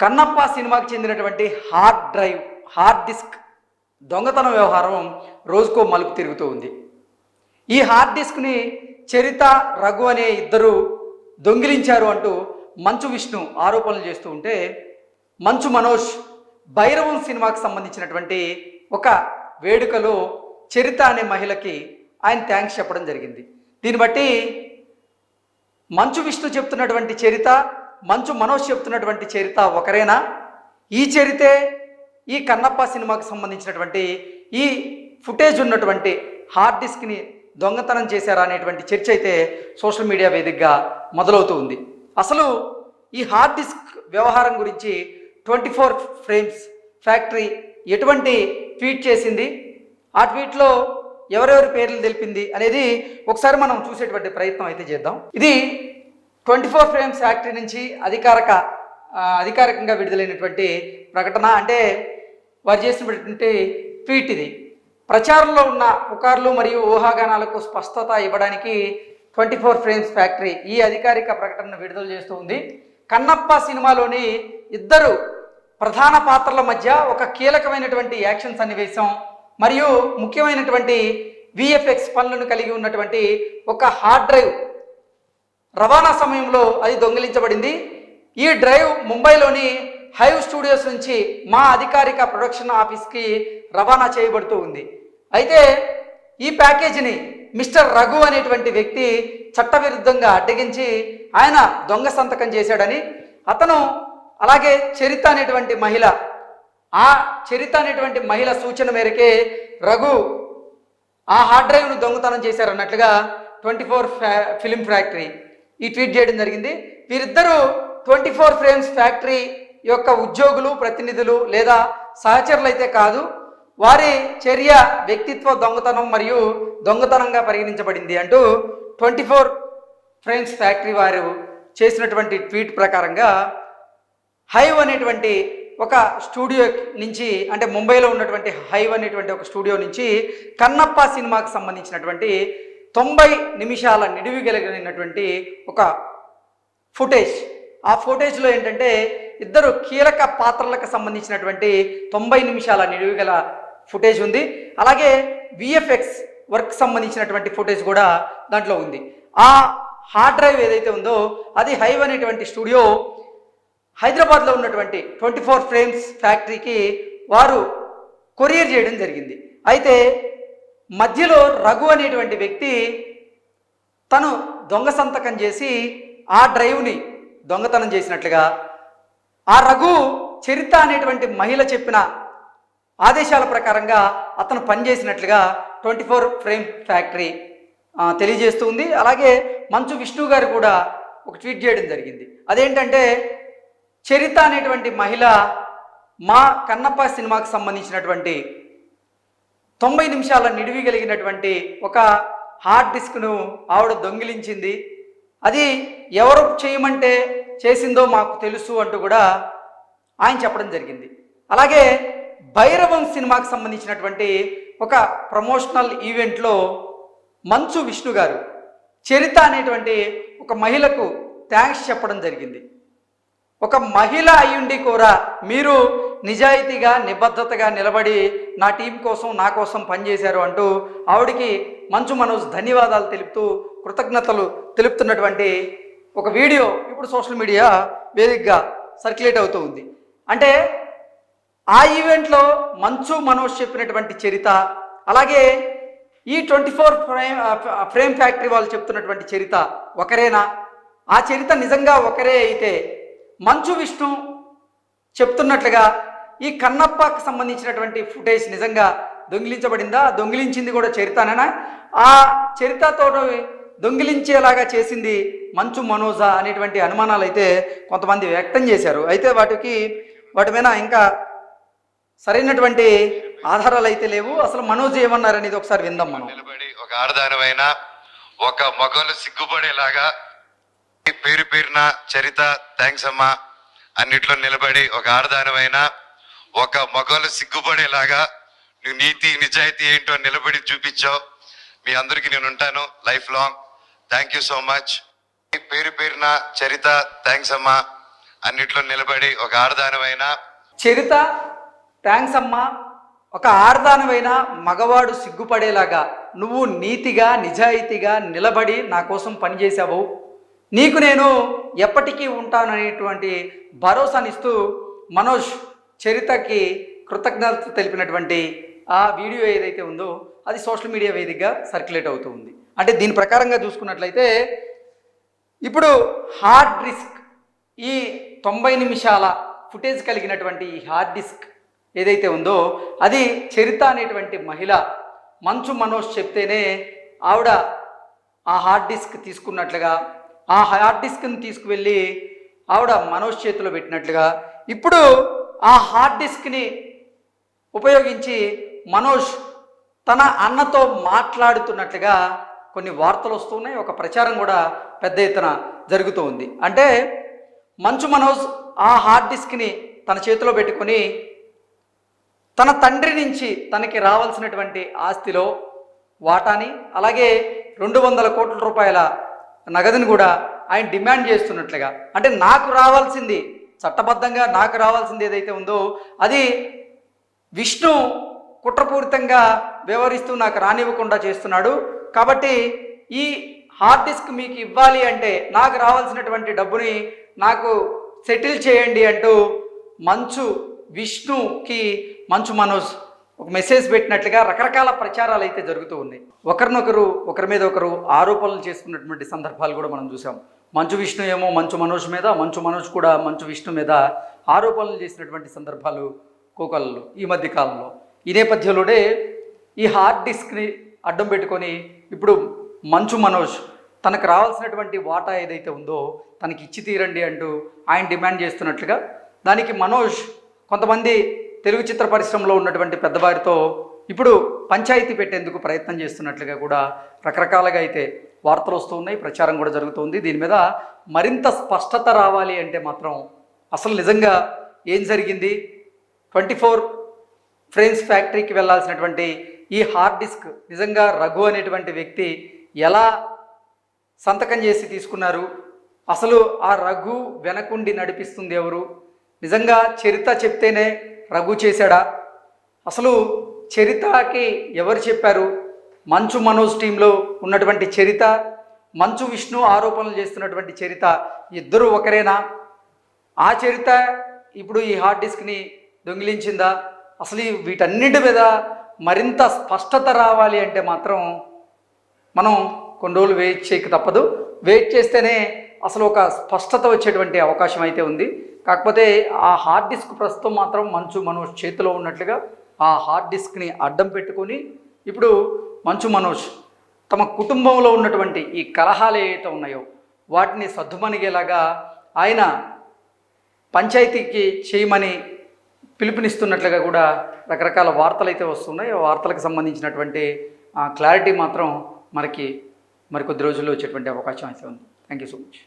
కన్నప్ప సినిమాకి చెందినటువంటి hard drive hard disc దొంగతనం వ్యవహారం రోజుకో మలుపు తిరుగుతూ ఉంది. ఈ హార్డ్ డిస్క్ని చరిత రఘు అనే ఇద్దరు దొంగిలించారు అంటూ మంచు విష్ణు ఆరోపణలు చేస్తూ ఉంటే మంచు మనోజ్ భైరవం సినిమాకి సంబంధించినటువంటి ఒక వేడుకలో చరిత అనే మహిళకి ఆయన థ్యాంక్స్ చెప్పడం జరిగింది. దీన్ని బట్టి మంచు విష్ణు చెప్తున్నటువంటి చరిత మంచు మనోజ్ చెప్తున్నటువంటి చరిత ఒకరేనా? ఈ చరితే ఈ కన్నప్ప సినిమాకు సంబంధించినటువంటి ఈ ఫుటేజ్ ఉన్నటువంటి హార్డ్ డిస్క్ని దొంగతనం చేశారా అనేటువంటి చర్చ అయితే సోషల్ మీడియా వేదికగా మొదలవుతూ ఉంది అసలు ఈ హార్డ్ డిస్క్ వ్యవహారం గురించి ట్వంటీ ఫోర్ ఫ్రేమ్స్ ఫ్యాక్టరీ ఎటువంటి ట్వీట్ చేసింది? ఆ ట్వీట్లో ఎవరెవరి పేర్లు తెలిపింది అనేది ఒకసారి మనం చూసేటువంటి ప్రయత్నం అయితే చేద్దాం. ఇది ట్వంటీ ఫోర్ ఫ్రేమ్స్ ఫ్యాక్టరీ నుంచి అధికారిక అధికారికంగా విడుదలైనటువంటి ప్రకటన అంటే వారు చేసినటువంటి ట్వీట్ ఇది. ప్రచారంలో ఉన్న పుకార్లు మరియు ఊహాగానాలకు స్పష్టత ఇవ్వడానికి ట్వంటీ ఫోర్ ఫ్రేమ్స్ ఫ్యాక్టరీ ఈ అధికారిక ప్రకటనను విడుదల చేస్తూ ఉంది. కన్నప్ప సినిమాలోని ఇద్దరు ప్రధాన పాత్రల మధ్య ఒక కీలకమైనటువంటి యాక్షన్ సన్నివేశం మరియు ముఖ్యమైనటువంటి విఎఫ్ఎక్స్ పనులను కలిగి ఉన్నటువంటి ఒక హార్డ్ డ్రైవ్ రవాణా సమయంలో అది దొంగిలించబడింది. ఈ డ్రైవ్ ముంబైలోని హైవ్ స్టూడియోస్ నుంచి మా అధికారిక ప్రొడక్షన్ ఆఫీస్కి రవాణా చేయబడుతూ ఉంది. అయితే ఈ ప్యాకేజీని మిస్టర్ రఘు అనేటువంటి వ్యక్తి చట్టవిరుద్ధంగా అడ్డగించి ఆయన దొంగ సంతకం చేశాడని అతను అలాగే చరిత అనేటువంటి మహిళ ఆ చరిత అనేటువంటి మహిళ సూచన మేరకే రఘు ఆ హార్డ్ డ్రైవ్ను దొంగతనం చేశారన్నట్లుగా ట్వంటీ ఫోర్ ఫిలిం ఫ్యాక్టరీ ఈ ట్వీట్ చేయడం జరిగింది. వీరిద్దరూ ట్వంటీ ఫోర్ ఫ్రేమ్స్ ఫ్యాక్టరీ యొక్క ఉద్యోగులు ప్రతినిధులు లేదా సహచరులు అయితే కాదు వారి చర్య వ్యక్తిత్వ దొంగతనం మరియు దొంగతనంగా పరిగణించబడింది అంటూ ట్వంటీ ఫోర్ ఫ్రేమ్స్ ఫ్యాక్టరీ వారు చేసినటువంటి ట్వీట్ ప్రకారంగా హైవ్ అనేటువంటి ఒక స్టూడియో నుంచి అంటే ముంబైలో ఉన్నటువంటి హైవ్ అనేటువంటి ఒక స్టూడియో నుంచి కన్నప్ప సినిమాకి సంబంధించినటువంటి తొంభై నిమిషాల నిడివి కలిగినటువంటి ఒక ఫుటేజ్. ఆ ఫుటేజ్లో ఏంటంటే ఇద్దరు కీలక పాత్రలకు సంబంధించినటువంటి తొంభై నిమిషాల నిడివి గల ఫుటేజ్ ఉంది. అలాగే విఎఫ్ఎక్స్ వర్క్ సంబంధించినటువంటి ఫుటేజ్ కూడా దాంట్లో ఉంది. ఆ హార్డ్ డ్రైవ్ ఏదైతే ఉందో అది హైవ్ అనేటువంటి స్టూడియో హైదరాబాద్లో ఉన్నటువంటి ట్వంటీ ఫోర్ ఫ్రేమ్స్ ఫ్యాక్టరీకి వారు కొరియర్ చేయడం జరిగింది. అయితే మధ్యలో రఘు అనేటువంటి వ్యక్తి తను దొంగ సంతకం చేసి ఆ డ్రైవ్ని దొంగతనం చేసినట్లుగా ఆ రఘు చరిత అనేటువంటి మహిళ చెప్పిన ఆదేశాల ప్రకారంగా అతను పనిచేసినట్లుగా ట్వంటీ ఫోర్ ఫ్రేమ్ ఫ్యాక్టరీ తెలియజేస్తూ ఉంది. అలాగే మంచు విష్ణు గారు కూడా ఒక ట్వీట్ చేయడం జరిగింది. అదేంటంటే చరిత అనేటువంటి మహిళ మా కన్నప్ప సినిమాకి సంబంధించినటువంటి తొంభై నిమిషాల నిడివి కలిగినటువంటి ఒక హార్డ్ డిస్క్ను ఆవిడ దొంగిలించింది. అది ఎవరు చేయమంటే చేసిందో మాకు తెలుసు అంటూ కూడా ఆయన చెప్పడం జరిగింది. అలాగే భైరవం సినిమాకి సంబంధించినటువంటి ఒక ప్రమోషనల్ ఈవెంట్లో మంచు విష్ణు గారు చరిత అనేటువంటి ఒక మహిళకు థ్యాంక్స్ చెప్పడం జరిగింది. ఒక మహిళ అయ్యుండి కూడా మీరు నిజాయితీగా నిబద్ధతగా నిలబడి నా టీం కోసం నా కోసం పనిచేశారు అంటూ ఆవిడికి మంచు మనోజ్ ధన్యవాదాలు తెలుపుతూ కృతజ్ఞతలు తెలుపుతున్నటువంటి ఒక వీడియో ఇప్పుడు సోషల్ మీడియా వేదికగా సర్క్యులేట్ అవుతూ ఉంది. అంటే ఆ ఈవెంట్లో మంచు మనోజ్ చెప్పినటువంటి చరిత అలాగే ఈ twenty four frame frame factory వాళ్ళు చెప్తున్నటువంటి చరిత ఒకరేనా? ఆ చరిత నిజంగా ఒకరే అయితే మంచు విష్ణు చెప్తున్నట్లుగా ఈ కన్నప్పకు సంబంధించినటువంటి ఫుటేజ్ నిజంగా దొంగిలించబడిందా? దొంగిలించింది కూడా చరితనేనా ఆ చరితతో దొంగిలించేలాగా చేసింది మంచు మనోజా అనేటువంటి అనుమానాలు అయితే కొంతమంది వ్యక్తం చేశారు. అయితే వాటికి వాటి మీద ఇంకా సరైనటువంటి ఆధారాలు అయితే లేవు. అసలు మనోజ్ ఏమన్నారు అనేది ఒకసారి విందాం మనం. నిలబడి ఒక ఆడదానివైన ఒక మగలు సిగ్గుపడేలాగా పేరు పేరున చరిత థ్యాంక్స్ అమ్మా. అన్నిట్లో నిలబడి ఒక ఆడదానమైన ఒక మగలు సిగ్గుపడేలాగా నువ్వు నీతి నిజాయితీ ఏంటో నిలబడి చూపించావు. మీ అందరికీ నేను ఉంటాను. Life long thank you so much పేరు పేరున చరిత థ్యాంక్స్ అమ్మా. అన్నిట్లో నిలబడి ఒక ఆడదానమైన చరిత థ్యాంక్స్ అమ్మా. ఒక ఆడదానివైన మగవాడు సిగ్గుపడేలాగా నువ్వు నీతిగా నిజాయితీగా నిలబడి నా కోసం పనిచేశావు. నీకు నేను ఎప్పటికీ ఉంటాననేటువంటి భరోసానిస్తూ మనోజ్ చరితకి కృతజ్ఞత తెలిపినటువంటి ఆ వీడియో ఏదైతే ఉందో అది సోషల్ మీడియా వేదికగా సర్క్యులేట్ అవుతూ ఉంది. అంటే దీని ప్రకారంగా చూసుకున్నట్లయితే ఇప్పుడు హార్డ్ డిస్క్ ఈ తొంభై నిమిషాల ఫుటేజ్ కలిగినటువంటి ఈ హార్డ్ డిస్క్ ఏదైతే ఉందో అది చరిత అనేటువంటి మహిళ మంచు మనోజ్ చెప్తేనే ఆవిడ ఆ హార్డ్ డిస్క్ తీసుకున్నట్లుగా ఆ హార్డ్ డిస్క్ని తీసుకువెళ్ళి ఆవిడ మనోజ్ చేతిలో పెట్టినట్లుగా ఇప్పుడు ఆ హార్డ్ డిస్క్ని ఉపయోగించి మనోజ్ తన అన్నతో మాట్లాడుతున్నట్లుగా కొన్ని వార్తలు వస్తున్నాయి. ఒక ప్రచారం కూడా పెద్ద ఎత్తున జరుగుతూ ఉంది. అంటే మంచు మనోజ్ ఆ హార్డ్ డిస్క్ని తన చేతిలో పెట్టుకొని తన తండ్రి నుంచి తనకి రావాల్సినటువంటి ఆస్తిలో వాటాని అలాగే రెండు వందల కోట్ల రూపాయల నగదుని కూడా ఆయన డిమాండ్ చేస్తున్నట్లుగా. అంటే నాకు రావాల్సింది చట్టబద్ధంగా నాకు రావాల్సింది ఏదైతే ఉందో అది విష్ణు కుట్రపూరితంగా వ్యవహరిస్తూ నాకు రానివ్వకుండా చేస్తున్నాడు. కాబట్టి ఈ హార్డ్ డిస్క్ మీకు ఇవ్వాలి అంటే నాకు రావాల్సినటువంటి డబ్బుని నాకు సెటిల్ చేయండి అంటూ మంచు విష్ణుకి మంచు మనోజ్ ఒక మెసేజ్ పెట్టినట్లుగా రకరకాల ప్రచారాలు అయితే జరుగుతూ ఉన్నాయి. ఒకరినొకరు ఒకరి మీద ఒకరు ఆరోపణలు చేసుకున్నటువంటి సందర్భాలు కూడా మనం చూసాం. మంచు విష్ణు ఏమో మంచు మనోజ్ మీద మంచు మనోజ్ కూడా మంచు విష్ణు మీద ఆరోపణలు చేసినటువంటి సందర్భాలు కోకళ్ళు ఈ మధ్య కాలంలో. ఈ నేపథ్యంలోనే ఈ హార్డ్ డిస్క్ని అడ్డం పెట్టుకొని ఇప్పుడు మంచు మనోజ్ తనకు రావాల్సినటువంటి వాటా ఏదైతే ఉందో తనకి ఇచ్చి తీరండి అంటూ ఆయన డిమాండ్ చేస్తున్నట్లుగా దానికి మనోజ్ కొంతమంది తెలుగు చిత్ర పరిశ్రమలో ఉన్నటువంటి పెద్దవారితో ఇప్పుడు పంచాయతీ పెట్టేందుకు ప్రయత్నం చేస్తున్నట్లుగా కూడా రకరకాలుగా అయితే వార్తలు వస్తూ ఉన్నాయి ప్రచారం కూడా జరుగుతుంది. దీని మీద మరింత స్పష్టత రావాలి అంటే మాత్రం అసలు నిజంగా ఏం జరిగింది? ట్వంటీ ఫోర్ ఫ్రేమ్స్ ఫ్యాక్టరీకి వెళ్ళాల్సినటువంటి ఈ హార్డ్ డిస్క్ నిజంగా రఘు అనేటువంటి వ్యక్తి ఎలా సంతకం చేసి తీసుకున్నారు? అసలు ఆ రఘు వెనకుండి నడిపిస్తుంది ఎవరు? నిజంగా చరిత్ర చెప్తేనే రఘు చేశాడా? అసలు చరితకి ఎవరు చెప్పారు? మంచు మనోజ్ టీంలో ఉన్నటువంటి చరిత మంచు విష్ణు ఆరోపణలు చేస్తున్నటువంటి చరిత ఇద్దరు ఒకరేనా? ఆ చరిత ఇప్పుడు ఈ హార్డ్ డిస్క్ని దొంగిలించిందా? అసలు ఈ వీటన్నిటి మీద మరింత స్పష్టత రావాలి అంటే మాత్రం మనం కొన్ని రోజులు వెయిట్ చేయక తప్పదు. వెయిట్ చేస్తేనే అసలు ఒక స్పష్టత వచ్చేటువంటి అవకాశం అయితే ఉంది. కాకపోతే ఆ హార్డ్ డిస్క్ ప్రస్తుతం మాత్రం మంచు మనోజ్ చేతిలో ఉన్నట్లుగా ఆ హార్డ్ డిస్క్ని అడ్డం పెట్టుకొని ఇప్పుడు మంచు మనోజ్ తమ కుటుంబంలో ఉన్నటువంటి ఈ కలహాలు ఏవైతే ఉన్నాయో వాటిని సర్దుమణిగేలాగా ఆయన పంచాయతీకి చేయమని పిలుపునిస్తున్నట్లుగా కూడా రకరకాల వార్తలు అయితే వస్తున్నాయి. ఆ వార్తలకు సంబంధించినటువంటి క్లారిటీ మాత్రం మనకి మరికొద్ది రోజుల్లో వచ్చేటువంటి అవకాశం అయితే ఉంది. Thank you so much